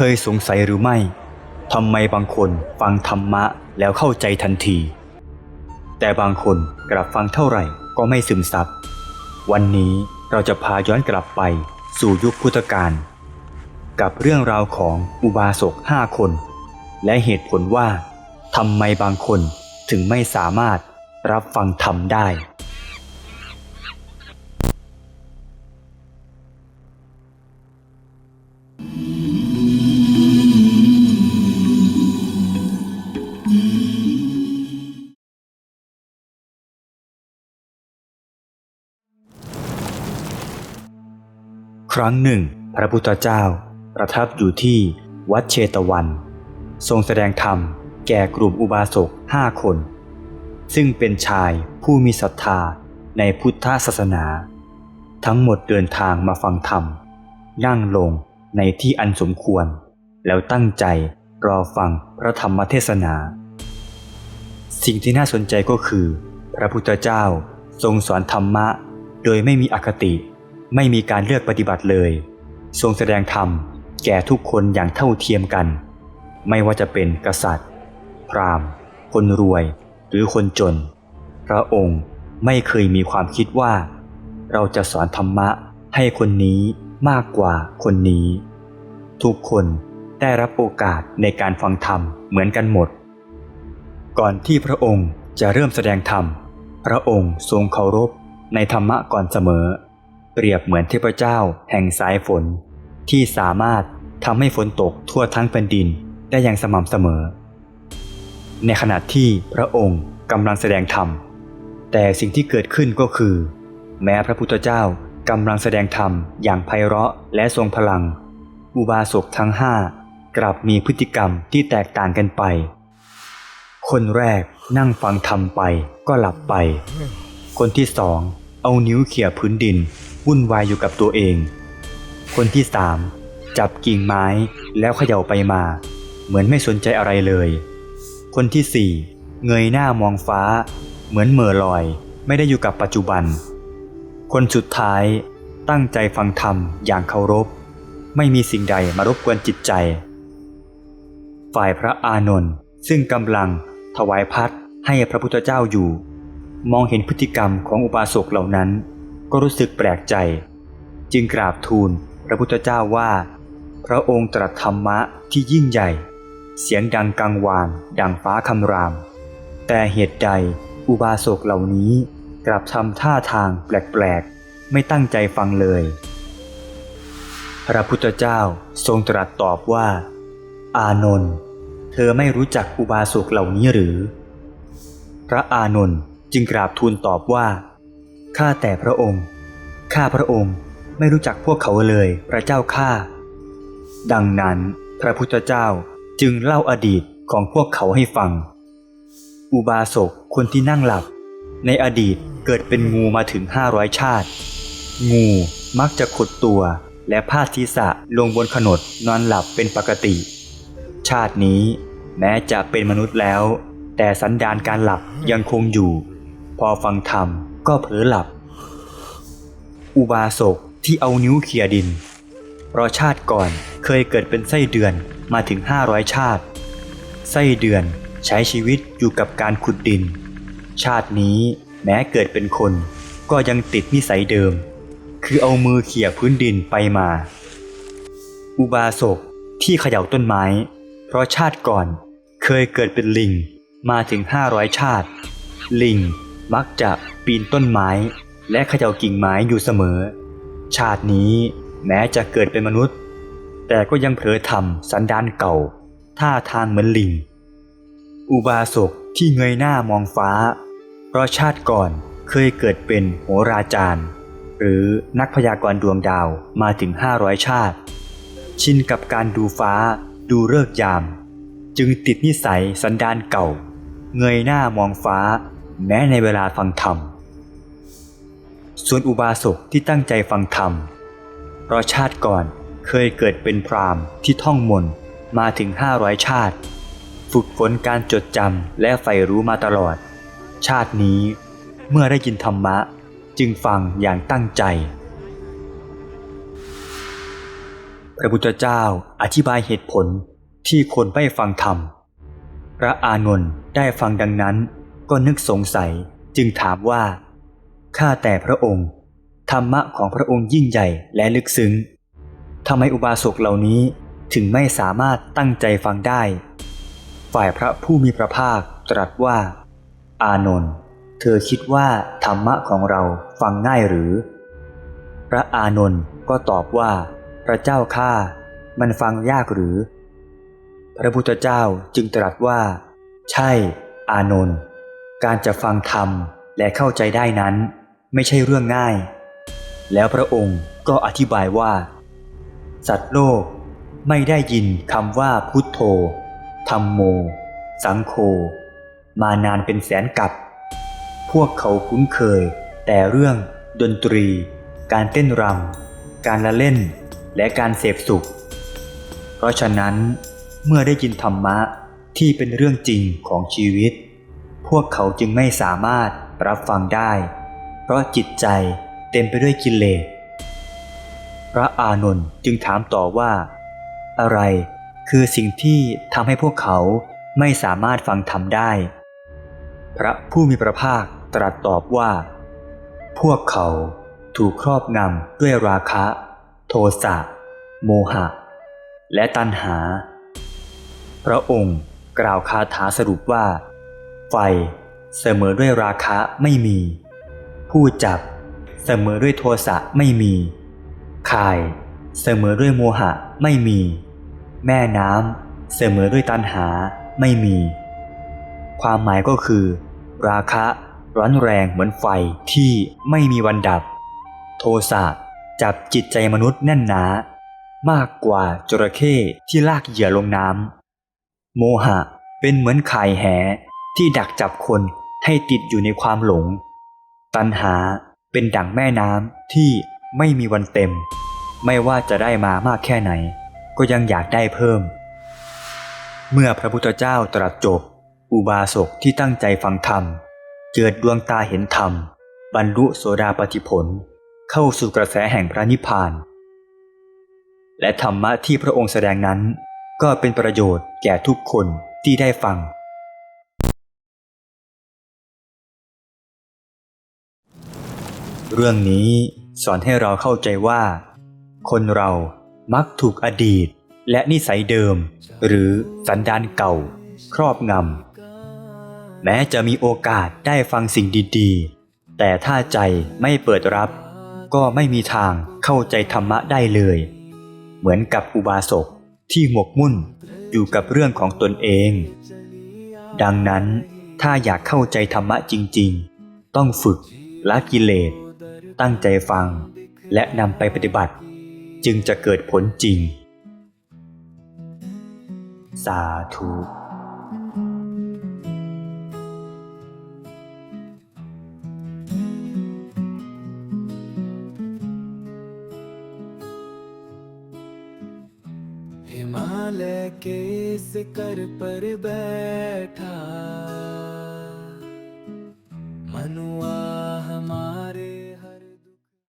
เคยสงสัยหรือไม่ทำไมบางคนฟังธรรมะแล้วเข้าใจทันที แต่บางคนกลับฟังเท่าไหร่ก็ไม่ซึมซับ วันนี้เราจะพาย้อนกลับไปสู่ยุคพุทธกาลกับเรื่องราวของอุบาสกห้าคน และเหตุผลว่าทำไมบางคนถึงไม่สามารถรับฟังธรรมได้ ครั้งหนึ่ง พระพุทธเจ้า ประทับอยู่ที่วัดเชตวัน ทรงแสดงธรรมแก่กลุ่มอุบาสกห้าคน ซึ่งเป็นชายผู้มีศรัทธาในพุทธศาสนา ทั้งหมดเดินทางมาฟังธรรม นั่งลงในที่อันสมควร แล้วตั้งใจรอฟังพระธรรมเทศนา สิ่งที่น่าสนใจก็คือ พระพุทธเจ้าทรงสอนธรรมะ โดยไม่มีอคติ ไม่มีการเลือกปฏิบัติเลย ทรงแสดงธรรมแก่ทุกคนอย่างเท่าเทียมกัน ไม่ว่าจะเป็นกษัตริย์ พราหมณ์ คนรวย หรือคนจน พระองค์ไม่เคยมีความคิดว่า เราจะสอนธรรมะให้คนนี้มากกว่าคนนี้ ทุกคนได้รับโอกาสในการฟังธรรมเหมือนกันหมด ก่อนที่พระองค์จะเริ่มแสดงธรรม พระองค์ทรงเคารพในธรรมะก่อนเสมอ เปรียบเหมือนเทพเจ้าแห่งสายฝน ที่สามารถทำให้ฝนตกทั่วทั้งแผ่นดินได้อย่างสม่ำเสมอ ในขณะที่พระองค์กำลังแสดงธรรม แต่สิ่งที่เกิดขึ้นก็คือ แม้พระพุทธเจ้ากำลังแสดงธรรมอย่างไพเราะและทรงพลัง อุบาสกทั้งห้ากลับมีพฤติกรรมที่แตกต่างกันไป คนแรกนั่งฟังธรรมไปก็หลับไป คนที่สองเอานิ้วเขี่ยพื้นดิน วุ่นวายอยู่กับตัวเอง คนที่สามจับกิ่งไม้แล้วเขย่าไปมา เหมือนไม่สนใจอะไรเลย คนที่สี่เงยหน้ามองฟ้า เหมือนเหม่อลอย ไม่ได้อยู่กับปัจจุบัน คนสุดท้ายตั้งใจฟังธรรมอย่างเคารพ ไม่มีสิ่งใดมารบกวนจิตใจ ฝ่ายพระอานนท์ซึ่งกำลังถวายพัดให้พระพุทธเจ้าอยู่ มองเห็นพฤติกรรมของอุบาสกเหล่านั้น ก็รู้สึกแปลกใจ จึงกราบทูลพระพุทธเจ้าว่า พระองค์ตรัสธรรมะที่ยิ่งใหญ่ เสียงดังกังวาน ดังฟ้าคำราม แต่เหตุใดอุบาสกเหล่านี้กลับทำท่าทางแปลกๆ ไม่ตั้งใจฟังเลย พระพุทธเจ้าทรงตรัสตอบว่า อานนท์เธอไม่รู้จักอุบาสกเหล่านี้หรือ พระอานนท์จึงกราบทูลตอบว่า ข้าแต่พระองค์ ข้าพระองค์ไม่รู้จักพวกเขาเลย พระเจ้าข้า ดังนั้นพระพุทธเจ้าจึงเล่าอดีตของพวกเขาให้ฟัง อุบาสกคนที่นั่งหลับ ในอดีตเกิดเป็นงูมาถึงห้าร้อยชาติ งูมักจะขดตัวและพาดศีรษะลงบนขนดนอนหลับเป็นปกติ ชาตินี้แม้จะเป็นมนุษย์แล้ว แต่สันดานการหลับยังคงอยู่ พอฟังธรรม ก็เผลอหลับ อุบาสกที่เอานิ้วเขี่ยดินเพราะชาติก่อนเคยเกิดเป็นไส้เดือนมาถึง 500 ชาติ ไส้เดือนใช้ชีวิตอยู่กับการขุดดิน ชาตินี้แม้เกิดเป็นคนก็ยังติดนิสัยเดิม คือเอามือเขี่ยพื้นดินไปมา อุบาสกที่เขย่าต้นไม้ เพราะชาติก่อนเคยเกิดเป็นลิงมาถึง 500 ชาติ ลิงมักจะ ปีนต้นไม้ และเขย่ากิ่งไม้อยู่เสมอ ชาตินี้แม้จะเกิดเป็นมนุษย์ แต่ก็ยังเผลอทำสันดานเก่า ท่าทางเหมือนลิง อุบาสกที่เงยหน้ามองฟ้า เพราะชาติก่อนเคยเกิดเป็นโหราจารย์ หรือนักพยากรณ์ดวงดาวมาถึง 500 ชาติ ชินกับการดูฟ้าดูเลิกยาม จึงติดนิสัยสันดานเก่า เงยหน้ามองฟ้า แม้ในเวลาฟังธรรม ส่วนอุบาสกที่ตั้งใจฟังธรรม เพราะชาติก่อนเคยเกิดเป็นพราหมณ์ที่ท่องมนต์มาถึง 500 ชาติ ฝึกฝนการจดจำและใฝ่รู้มาตลอด ชาตินี้เมื่อได้ยินธรรมะจึงฟังอย่างตั้งใจ พระพุทธเจ้าอธิบายเหตุผลที่คนไม่ฟังธรรม พระอานนท์ได้ฟังดังนั้นก็นึกสงสัยจึงถามว่า ข้าแต่พระองค์ ธรรมะของพระองค์ยิ่งใหญ่และลึกซึ้งทำไมอุบาสกเหล่านี้ถึงไม่สามารถตั้งใจฟังได้ ฝ่ายพระผู้มีพระภาคตรัสว่า อานนท์เธอคิดว่าธรรมะของเราฟังง่ายหรือ พระอานนท์ก็ตอบว่า พระเจ้าข้ามันฟังยากหรือ พระพุทธเจ้าจึงตรัสว่า ใช่ อานนท์การจะฟังธรรมและเข้าใจได้นั้น ไม่ใช่เรื่องง่าย แล้วพระองค์ก็อธิบายว่า สัตว์โลกไม่ได้ยินคำว่าพุทโธธรรมโม สังโฆมานานเป็นแสนกับ พวกเขาคุ้นเคย แต่เรื่องดนตรี การเต้นรำการละเล่น และการเสพสุข เพราะฉะนั้น เมื่อได้ยินธรรมะที่เป็นเรื่องจริงของชีวิต พวกเขาจึงไม่สามารถรับฟังได้ เพราะจิตใจเต็มไปด้วยกิเลส พระอานนท์จึงถามต่อว่า อะไรคือสิ่งที่ทำให้พวกเขาไม่สามารถฟังธรรมได้ พระผู้มีพระภาคตรัสตอบว่า พวกเขาถูกครอบงำด้วยราคะ โทสะ โมหะ และตัณหา พระองค์กล่าวคาถาสรุปว่า ไฟเสมอด้วยราคะไม่มี ผู้จับ เสมอด้วยโทสะไม่มีข่าย เสมอด้วยโมหะไม่มี แม่น้ำเสมอด้วยตัณหาไม่มี ความหมายก็คือ ราคะร้อนแรงเหมือนไฟที่ไม่มีวันดับ โทสะจับจิตใจมนุษย์แน่นหนามากกว่าจระเข้ที่ลากเหยื่อลงน้ำโมหะเป็นเหมือนข่ายแหที่ดักจับคนให้ติดอยู่ในความหลง ตัณหาเป็นดั่งแม่น้ำที่ไม่มีวันเต็ม ไม่ว่าจะได้มามากแค่ไหน ก็ยังอยากได้เพิ่ม เมื่อพระพุทธเจ้าตรัสจบ อุบาสกที่ตั้งใจฟังธรรม เกิดดวงตาเห็นธรรม บรรลุโสดาปติผล เข้าสู่กระแสแห่งพระนิพพาน และธรรมะที่พระองค์แสดงนั้น ก็เป็นประโยชน์แก่ทุกคนที่ได้ฟัง เรื่องนี้สอนให้เราเข้าใจว่า คนเรามักถูกอดีต และนิสัยเดิม หรือสันดานเก่า ครอบงำแม้จะมีโอกาสได้ฟังสิ่งดีๆ แต่ถ้าใจไม่เปิดรับ ก็ไม่มีทางเข้าใจธรรมะได้เลย เหมือนกับอุบาสกที่หมกมุ่นอยู่กับเรื่องของตนเอง ดังนั้นถ้าอยากเข้าใจธรรมะจริงๆ ต้องฝึกละกิเลส ตั้งใจฟัง และนำไปปฏิบัติ จึงจะเกิดผลจริง สาธุ हिमालय के शिखर पर बैठा